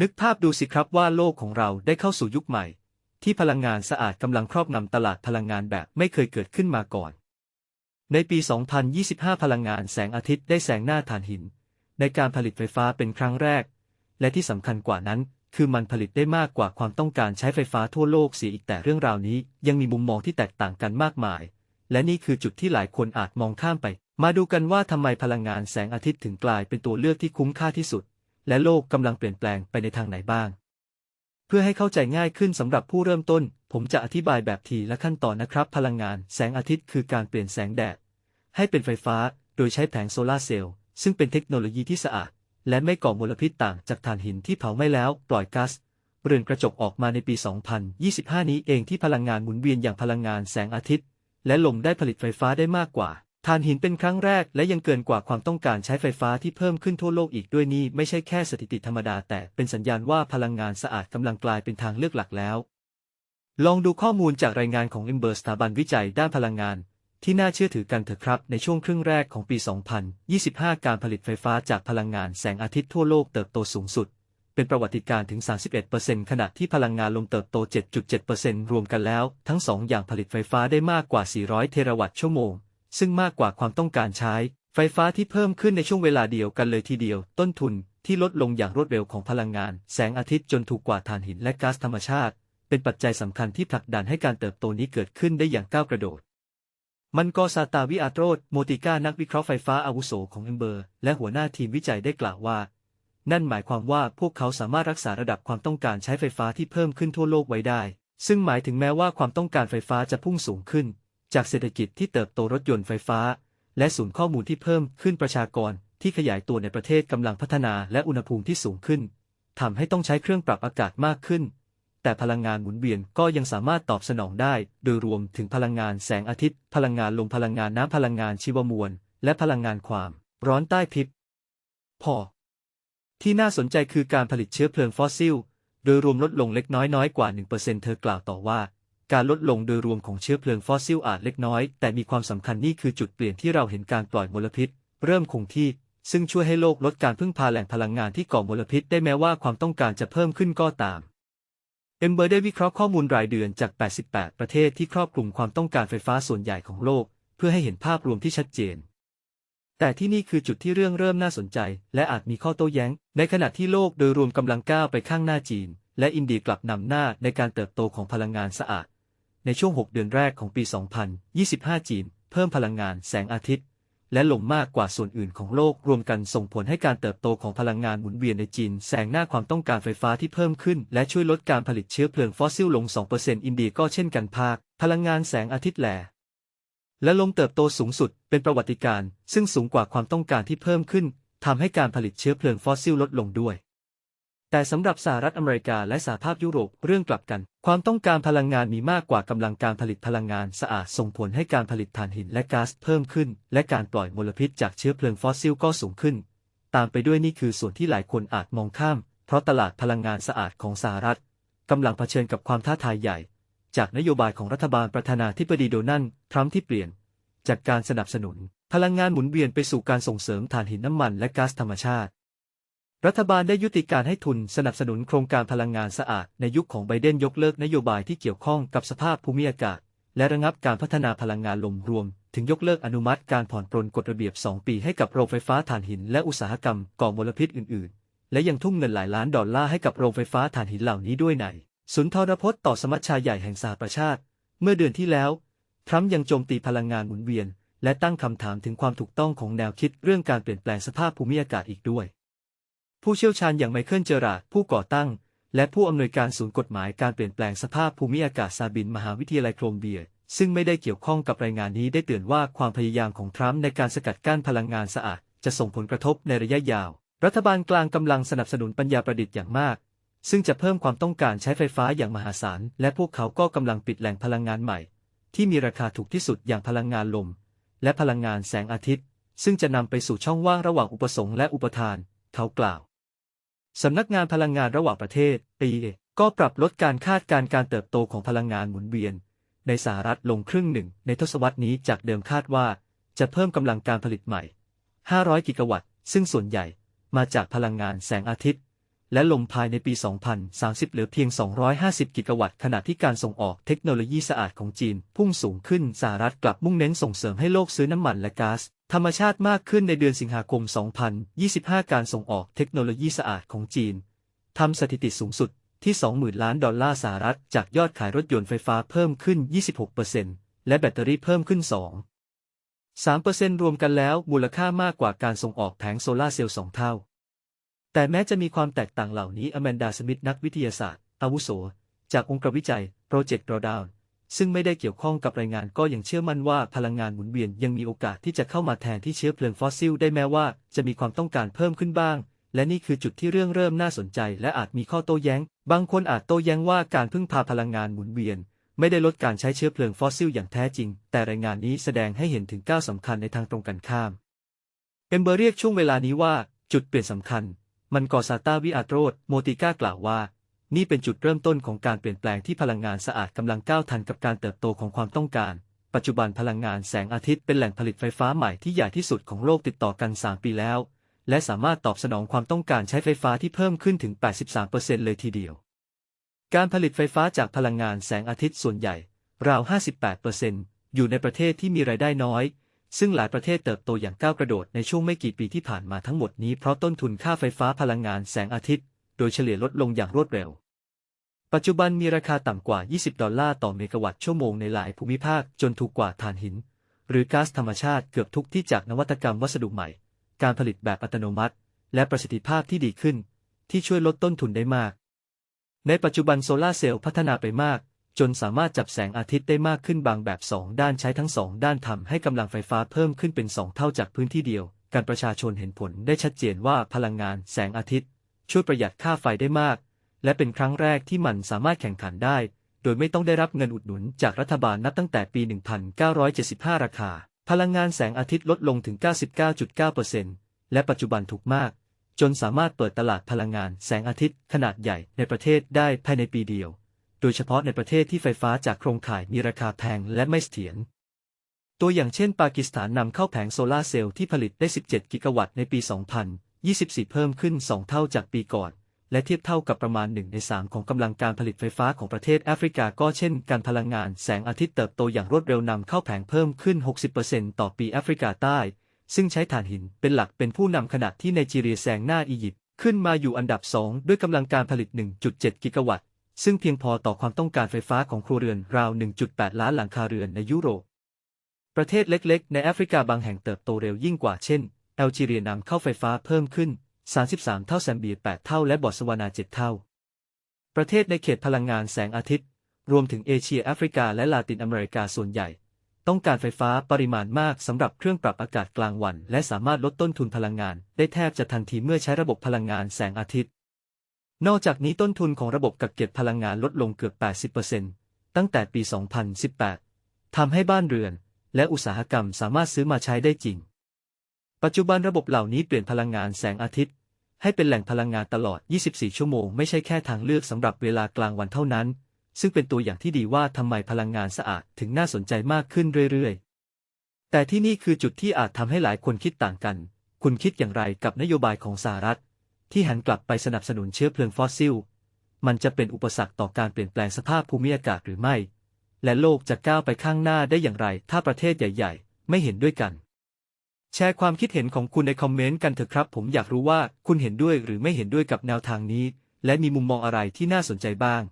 นึกภาพดูสิครับว่าโลกของเราได้เข้าสู่ยุคใหม่ ที่พลังงานสะอาดกำลังครอบงำตลาดพลังงานแบบไม่เคยเกิดขึ้นมาก่อน ในปี 2025 พลังงานแสงอาทิตย์ได้แสงหน้าถ่านหิน ในการผลิตไฟฟ้าเป็นครั้งแรก และที่สำคัญกว่านั้น คือมันผลิตได้มากกว่าความต้องการใช้ไฟฟ้าทั่วโลกเสียอีกแต่เรื่องราวนี้ยังมีมุมมองที่แตกต่างกันมากมาย และนี่คือจุดที่หลายคนอาจมองข้ามไป มาดูกันว่าทำไมพลังงานแสงอาทิตย์ถึงกลายเป็นตัวเลือกที่คุ้มค่าที่สุด และโลกกำลังเปลี่ยนแปลงไปในทางไหนบ้าง เพื่อให้เข้าใจง่ายขึ้นสำหรับผู้เริ่มต้น ผมจะอธิบายแบบทีละขั้นตอนนะครับ พลังงานแสงอาทิตย์คือการเปลี่ยนแสงแดด ให้เป็นไฟฟ้าโดยใช้แผงโซลาร์เซลล์ซึ่งเป็นเทคโนโลยีที่สะอาด และไม่ก่อมลพิษต่างจากถ่านหินที่เผาไหม้แล้ว ปล่อยก๊าซเรือนกระจกออกมาในปี 2025 นี้เองที่พลังงานหมุนเวียนอย่างพลังงานแสงอาทิตย์ และลมได้ผลิตไฟฟ้าได้มากกว่า ถ่านหินเป็นครั้งแรกและยังเกินกว่าความต้องการใช้ไฟฟ้าที่เพิ่มขึ้นทั่วโลกอีกด้วยนี่ไม่ใช่แค่สถิติธรรมดาแต่เป็นสัญญาณว่าพลังงานสะอาดกำลังกลายเป็นทางเลือกหลักแล้ว ลองดูข้อมูลจากรายงานของ e m b e r สถาบันวิจัยด้านพลังงาน ที่น่าเชื่อถือกันเถอะครับ ในช่วงครึ่งแรกของปี 2025 การผลิตไฟฟ้าจากพลังงานแสงอาทิตย์ทั่วโลกเติบโตสูงสุด เป็นประวัติการณ์ถึง 31%ขณะที่พลังงานลมเติบโต 7.7%รวมกันแล้ว ทั้งสองอย่างผลิตไฟฟ้าได้มากกว่า 400 เทราวัตต์ชั่วโมง ซึ่งมากกว่าความต้องการใช้ ไฟฟ้าที่เพิ่มขึ้นในช่วงเวลาเดียวกันเลยทีเดียว ต้นทุนที่ลดลงอย่างรวดเร็วของพลังงาน แสงอาทิตย์จนถูกกว่าถ่านหินและก๊าซธรรมชาติ เป็นปัจจัยสำคัญที่ผลักดันให้การเติบโตนี้เกิดขึ้นได้อย่างก้าวกระโดด มันกอซาตาวิอาโตรดโมติก้านักวิเคราะห์ไฟฟ้าอาวุโสของเอมเบอร์ และหัวหน้าทีมวิจัยได้กล่าวว่า นั่นหมายความว่าพวกเขาสามารถรักษาระดับความต้องการใช้ไฟฟ้าที่เพิ่มขึ้นทั่วโลกไว้ได้ ซึ่งหมายถึงแม้ว่าความต้องการไฟฟ้าจะพุ่งสูงขึ้น จากเศรษฐกิจที่เติบโตรถยนต์ไฟฟ้า และศูนย์ข้อมูลที่เพิ่มขึ้นประชากรที่ขยายตัวในประเทศกำลังพัฒนาและอุณหภูมิที่สูงขึ้นทำให้ต้องใช้เครื่องปรับอากาศมากขึ้น แต่พลังงานหมุนเวียนก็ยังสามารถตอบสนองได้ โดยรวมถึงพลังงานแสงอาทิตย์ พลังงานลมพลังงานน้ำพลังงานชีวมวล และพลังงานความร้อนใต้พิษพอ ที่น่าสนใจคือการผลิตเชื้อเพลิงฟอสซิล โดยรวมลดลงเล็กน้อยน้อยกว่า 1%เธอกล่าวต่อว่า การลดลงโดยรวมของเชื้อเพลิงฟอสซิลอาจเล็กน้อย แต่มีความสำคัญนี่คือจุดเปลี่ยนที่เราเห็นการปล่อยมลพิษ เริ่มคงที่ ซึ่งช่วยให้โลกลดการพึ่งพาแหล่งพลังงานที่ก่อมลพิษได้แม้ว่าความต้องการจะเพิ่มขึ้นก็ตามเอมเบอร์ได้วิเคราะห์ข้อมูลรายเดือนจาก 88 ประเทศที่ครอบคลุมความต้องการไฟฟ้าส่วนใหญ่ของโลก เพื่อให้เห็นภาพรวมที่ชัดเจน แต่ที่นี่คือจุดที่เรื่องเริ่มน่าสนใจ และอาจมีข้อโต้แย้ง ในขณะที่โลกโดยรวมกำลังก้าวไปข้างหน้าจีน และอินเดียกลับนำหน้าในการเติบโตของพลังงานสะอาด ในช่วง 6 เดือนแรกของปี 2025 จีน เพิ่มพลังงานแสงอาทิตย์ และลมมากกว่าส่วนอื่นของโลกรวมกันส่งผลให้การเติบโตของพลังงานหมุนเวียนในจีนแซงหน้าความต้องการไฟฟ้าที่เพิ่มขึ้น และช่วยลดการผลิตเชื้อเพลิงฟอสซิลลง 2%อินเดียก็เช่นกันภาค พลังงานแสงอาทิตย์แหลและลมเติบโตสูงสุดเป็นประวัติการณ์ซึ่งสูงกว่าความต้องการที่เพิ่มขึ้นทำให้การผลิตเชื้อเพลิงฟอสซิลลดลงด้วย แต่สำหรับสหรัฐอเมริกาและสหภาพยุโรปเรื่องกลับกัน ความต้องการพลังงานมีมากกว่ากำลังการผลิตพลังงานสะอาดส่งผลให้การผลิตถ่านหินและก๊าซเพิ่มขึ้น และการปล่อยมลพิษจากเชื้อเพลิงฟอสซิลก็สูงขึ้น ตามไปด้วยนี่คือส่วนที่หลายคนอาจมองข้าม เพราะตลาดพลังงานสะอาดของสหรัฐกำลังเผชิญกับความท้าทายใหญ่ จากนโยบายของรัฐบาลประธานาธิบดีโดนัลด์ทรัมป์ที่เปลี่ยน จากการสนับสนุน พลังงานหมุนเวียนไปสู่การส่งเสริมถ่านหินน้ำมันและก๊าซธรรมชาติ รัฐบาลได้ยุติการให้ทุนสนับสนุนโครงการพลังงานสะอาดในยุคของไบเดนยกเลิกนโยบายที่เกี่ยวข้องกับสภาพภูมิอากาศ และระงับการพัฒนาพลังงานลมรวม ถึงยกเลิกอนุมัติการผ่อนปรนกฎระเบียบ 2 ปีให้กับโรงไฟฟ้าถ่านหิน และอุตสาหกรรมก่อมลพิษอื่นๆ และยังทุ่มเงินหลายล้านดอลลาร์ให้กับโรงไฟฟ้าถ่านหินเหล่านี้ด้วยในสุนทรพจน์ต่อสมัชชาใหญ่แห่งสหประชาติ เมื่อเดือนที่แล้วทรัมป์ยังโจมตีพลังงานหมุนเวียน และตั้งคำถามถึงความถูกต้องของแนวคิดเรื่องการเปลี่ยนแปลงสภาพภูมิอากาศอีกด้วย ผู้เชี่ยวชาญอย่างไมเคิลเจอราดผู้ก่อตั้ง และผู้อำนวยการศูนย์กฎหมายการเปลี่ยนแปลงสภาพภูมิอากาศซาบิน มหาวิทยาลัยโคลมเบีย ซึ่งไม่ได้เกี่ยวข้องกับรายงานนี้ได้เตือนว่าความพยายามของทรัมป์ในการสกัดกั้นพลังงานสะอาด จะส่งผลกระทบในระยะยาว รัฐบาลกลางกำลังสนับสนุนปัญญาประดิษฐ์อย่างมาก ซึ่งจะเพิ่มความต้องการใช้ไฟฟ้าอย่างมหาศาล และพวกเขาก็กำลังปิดแหล่งพลังงานใหม่ ที่มีราคาถูกที่สุดอย่างพลังงานลม และพลังงานแสงอาทิตย์ ซึ่งจะนำไปสู่ช่องว่างระหว่างอุปสงค์และอุปทาน เขากล่าว สำนักงานพลังงานระหว่างประเทศ PA ก็ปรับลดการคาดการณ์การเติบโตของพลังงานหมุนเวียน ในสหรัฐลงครึ่งหนึ่งในทศวรรษนี้จากเดิมคาดว่า จะเพิ่มกำลังการผลิตใหม่ 500 กิกะวัตต์ ซึ่งส่วนใหญ่มาจากพลังงานแสงอาทิตย์ และลมภายในปี 2030 เหลือเพียง 250 กิกะวัตต์ ขณะที่การส่งออกเทคโนโลยีสะอาดของจีน พุ่งสูงขึ้นสหรัฐกลับมุ่งเน้นส่งเสริมให้โลกซื้อน้ำมันและก๊าซ ธรรมชาติมากขึ้นในเดือนสิงหาคม 2025 การส่งออกเทคโนโลยีสะอาดของจีนทำสถิติสูงสุดที่ 20,000 ล้านดอลลาร์สหรัฐ จากยอดขายรถยนต์ไฟฟ้าเพิ่มขึ้น 26%และแบตเตอรี่เพิ่มขึ้น 2 3%รวมกันแล้วมูลค่ามากกว่าการส่งออกแผงโซลาร์เซลล์สองเท่า แต่แม้จะมีความแตกต่างเหล่านี้อแมนดาสมิธนักวิทยาศาสตร์ อาวุโส จากองค์การวิจัยโปรเจกต์ Drawdown ซึ่งไม่ได้เกี่ยวข้องกับรายงานก็ยังเชื่อมั่นว่าพลังงานหมุนเวียนยังมีโอกาสที่จะเข้ามาแทนที่เชื้อเพลิงฟอสซิลได้แม้ว่าจะมีความต้องการเพิ่มขึ้นบ้าง และนี่คือจุดที่เรื่องเริ่มน่าสนใจ และอาจมีข้อโต้แย้ง บางคนอาจโต้แย้งว่าการพึ่งพาพลังงานหมุนเวียน ไม่ได้ลดการใช้เชื้อเพลิงฟอสซิลอย่างแท้จริง แต่รายงานนี้แสดงให้เห็นถึงก้าวสำคัญในทางตรงกันข้ามเอมเบอร์เรียกช่วงเวลานี้ว่าจุดเปลี่ยนสำคัญ มันกอซาตาวิอาโรดโมติก้ากล่าวว่า นี่เป็นจุดเริ่มต้นของการเปลี่ยนแปลงที่พลังงานสะอาดกำลังก้าวทันกับการเติบโตของความต้องการ ปัจจุบันพลังงานแสงอาทิตย์เป็นแหล่งผลิตไฟฟ้าใหม่ที่ใหญ่ที่สุดของโลกติดต่อกัน 3 ปีแล้ว และสามารถตอบสนองความต้องการใช้ไฟฟ้าที่เพิ่มขึ้นถึง 83%เลยทีเดียว การผลิตไฟฟ้าจากพลังงานแสงอาทิตย์ส่วนใหญ่ ราว 58%อยู่ในประเทศที่มีรายได้น้อย ซึ่งหลายประเทศเติบโตอย่างก้าวกระโดดในช่วงไม่กี่ปีที่ผ่านมาทั้งหมดนี้เพราะต้นทุนค่าไฟฟ้าพลังงานแสงอาทิตย์ โดยเฉลี่ยลดลงอย่างรวดเร็ว ปัจจุบันมีราคาต่ำกว่า 20 ดอลลาร์ต่อเมกะวัตต์ชั่วโมงในหลายภูมิภาคจนถูกกว่าถ่านหิน หรือก๊าซธรรมชาติเกือบทุกที่จากนวัตกรรมวัสดุใหม่ การผลิตแบบอัตโนมัติ และประสิทธิภาพที่ดีขึ้น ที่ช่วยลดต้นทุนได้มาก ในปัจจุบันโซลาร์เซลล์พัฒนาไปมากจนสามารถจับแสงอาทิตย์ได้มากขึ้นบางแบบ 2 ด้านใช้ทั้ง 2 ด้านทำให้กำลังไฟฟ้าเพิ่มขึ้นเป็น 2 เท่าจากพื้นที่เดียว การประชาชนเห็นผลได้ชัดเจนว่าพลังงานแสงอาทิตย์ ช่วยประหยัดค่าไฟได้มาก และเป็นครั้งแรกที่มันสามารถแข่งขันได้ โดยไม่ต้องได้รับเงินอุดหนุนจากรัฐบาลนับตั้งแต่ปี 1975 ราคา พลังงานแสงอาทิตย์ลดลงถึง 99.9%และปัจจุบันถูกมาก จนสามารถเปิดตลาดพลังงานแสงอาทิตย์ขนาดใหญ่ในประเทศได้ภายในปีเดียว โดยเฉพาะในประเทศที่ไฟฟ้าจากโครงข่ายมีราคาแพงและไม่เสถียรตัวอย่างเช่น ปากีสถานนำเข้าแผงโซลาร์เซลล์ที่ผลิตได้ 17 กิกะวัตต์ในปี 2000 24 เพิ่มขึ้น 2 เท่าจากปีก่อน และเทียบเท่ากับประมาณ 1 ใน 3 ของกำลังการผลิตไฟฟ้าของประเทศแอฟริกาก็เช่นการพลังงานแสงอาทิตย์เติบโตอย่างรวดเร็วนำเข้าแผงเพิ่มขึ้น 60%ต่อปีแอฟริกาใต้ ซึ่งใช้ถ่านหินเป็นหลักเป็นผู้นำขณะที่ไนจีเรียแซงหน้าอียิปต์ขึ้นมาอยู่อันดับ 2 ด้วยกำลังการผลิต 1.7 กิกะวัตต์ ซึ่งเพียงพอต่อความต้องการไฟฟ้าของครัวเรือนราว 1.8 ล้านหลังคาเรือนในยุโรป ประเทศเล็ก ๆ ในแอฟริกาบางแห่งเติบโตเร็วยิ่งกว่าเช่น อลจีเรียนำเข้าไฟฟ้าเพิ่มขึ้น 33 เท่าแซมเบีย 8 เท่า และบอตสวานา 7 เท่า ประเทศในเขตพลังงานแสงอาทิตย์ รวมถึงเอเชียแอฟริกาและลาตินอเมริกาส่วนใหญ่ ต้องการไฟฟ้าปริมาณมากสำหรับเครื่องปรับอากาศกลางวัน และสามารถลดต้นทุนพลังงาน ได้แทบจะทันทีเมื่อใช้ระบบพลังงานแสงอาทิตย์ นอกจากนี้ต้นทุนของระบบกักเก็บพลังงานลดลงเกือบ 80%ตั้งแต่ปี 2018ทำให้บ้านเรือน และอุตสาหกรรมสามารถซื้อมาใช้ได้จริง ปัจจุบันระบบเหล่านี้เปลี่ยนพลังงานแสงอาทิตย์ ให้เป็นแหล่งพลังงานตลอด 24 ชั่วโมง ไม่ใช่แค่ทางเลือกสำหรับเวลากลางวันเท่านั้น ซึ่งเป็นตัวอย่างที่ดีว่าทำไมพลังงานสะอาดถึงน่าสนใจมากขึ้นเรื่อยๆ แต่ที่นี่คือจุดที่อาจทำให้หลายคนคิดต่างกัน คุณคิดอย่างไรกับนโยบายของสหรัฐ ที่หันกลับไปสนับสนุนเชื้อเพลิงฟอสซิล มันจะเป็นอุปสรรคต่อการเปลี่ยนแปลงสภาพภูมิอากาศหรือไม่ และโลกจะก้าวไปข้างหน้าได้อย่างไร ถ้าประเทศใหญ่ ๆ ไม่เห็นด้วยกัน แชร์ความคิดเห็นของคุณในคอมเมนต์กันเถอะครับ ผมอยากรู้ว่าคุณเห็นด้วยหรือไม่เห็นด้วยกับแนวทางนี้ และมีมุมมองอะไรที่น่าสนใจบ้าง